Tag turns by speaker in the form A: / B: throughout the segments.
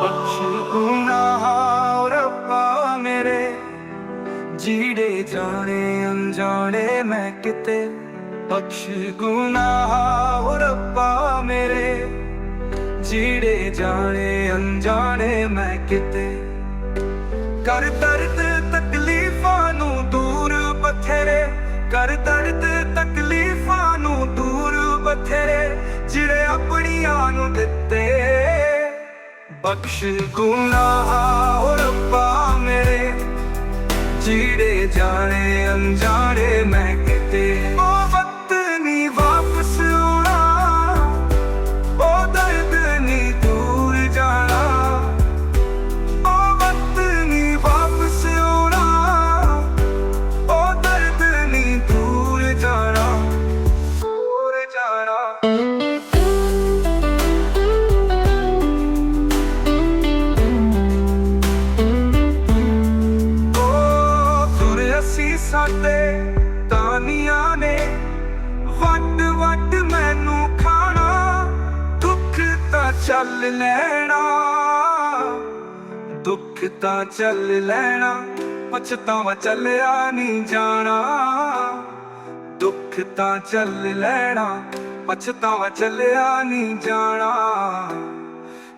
A: ਬਖਸ਼ ਗੁਨਾਹ ਰੱਬਾ ਮੇਰੇ ਜੀੜੇ ਜਾਣੇ, ਅਣਜਾਣੇ, ਮੈਂ ਕਿਤੇ ਬਖਸ਼ ਗੁਨਾਹ ਰੱਬਾ ਮੇਰੇ ਜਿਹੜੇ ਜਾਣੇ, ਅਣਜਾਣੇ, ਮੈਂ ਕਿਤੇ ਕਰ ਦਰਦ ਤਕਲੀਫਾਂ ਨੂੰ ਦੂਰ ਬਥੇਰੇ ਕਰ ਦਰਦ ਤਕਲੀਫਾਂ ਨੂੰ ਦੂਰ ਬਥੇਰੇ, ਜਿਹੜੇ ਆਪਣੀਆਂ ਨੂੰ ਦਿੱਤੇ ਬਖਸ਼ ਗੁਨਾਹ ਰੱਬਾ ਮੇਰੇ। ਜਿਹੜੇ ਜਾਣੇ ਅਣਜਾਣੇ ਮੈਂ ਕਿਤੇ ਉਹ ਵੱਡ ਵੱਡ ਮੈਨੂੰ ਖਾਣਾ, ਦੁੱਖ ਤਾਂ ਚੱਲ ਲੈਣਾ। ਦੁੱਖ ਤਾਂ ਚੱਲ ਲੈਣਾ, ਪਛਤਾਵਾ ਚੱਲਿਆ ਨਹੀਂ ਜਾਣਾ। ਦੁੱਖ ਤਾਂ ਚੱਲ ਲੈਣਾ, ਪਛਤਾਵਾ ਚੱਲਿਆ ਨਹੀਂ ਜਾਣਾ।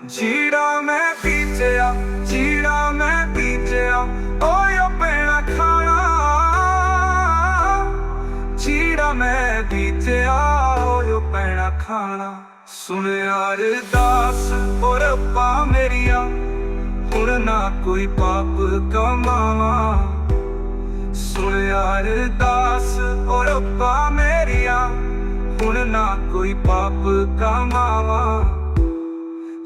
A: ਜੀੜਾ ਮੈਂ ਪੀ ਮੈਂ ਪੀਚਿਆ ਓਏ ਪੈਣਾ ਖਾਣਾ। ਸੁਣਿਆ ਯਾਰ ਓ ਰੱਬਾ ਮੇਰੀਆਂ, ਹੁਣ ਨਾ ਕੋਈ ਪਾਪ ਕਮਾਵਾਂ। ਸੁਣਿਆ ਯਾਰ, ਦਾਸ ਓ ਰੱਬਾ ਮੇਰੀਆ, ਹੁਣ ਨਾ ਕੋਈ ਪਾਪ ਕਮਾਵਾਂ।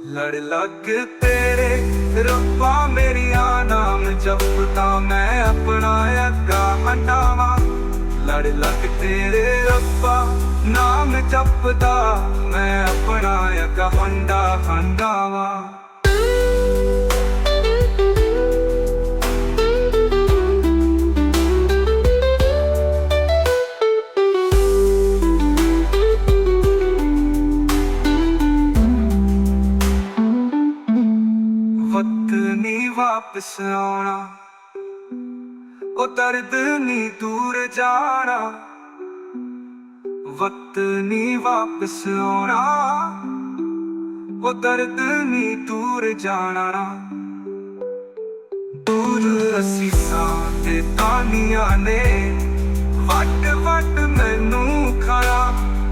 A: ਲੜ ਲੱਗ ਤੇਰੇ ਰੱਬਾ ਮੇਰੀਆ, ਨਾਮ ਜਪਦਾ ਮੈਂ ਆਪਣਾ ਅੱਗਾ ਹਟਾਵਾਂ। ਲੜ ਲੱਗ ਤੇਰੇ ਜਪਦਾ ਮੈਂ ਆਪਣਾ ਅੱਗਾ ਹੰਡਾ ਹੰਡਾਵਾਂ ਵਕਤ ਨਹੀਂ ਵਾਪਸ ਆਉਣਾ, ਉਹ ਦਰਦ ਨਹੀਂ ਦੂਰ ਜਾਣਾ। ਵਕਤ ਨਹੀਂ ਵਾਪਸ ਆਉਣਾ, ਉਹ ਦਰਦ ਨਹੀਂ ਦੂਰ ਜਾਣਾ। ਦੂਰ ਅਸੀਂ ਸਾਂ ਤੇ ਤਾਨੀਆਂ ਨੇ ਵੱਡ ਵੱਡ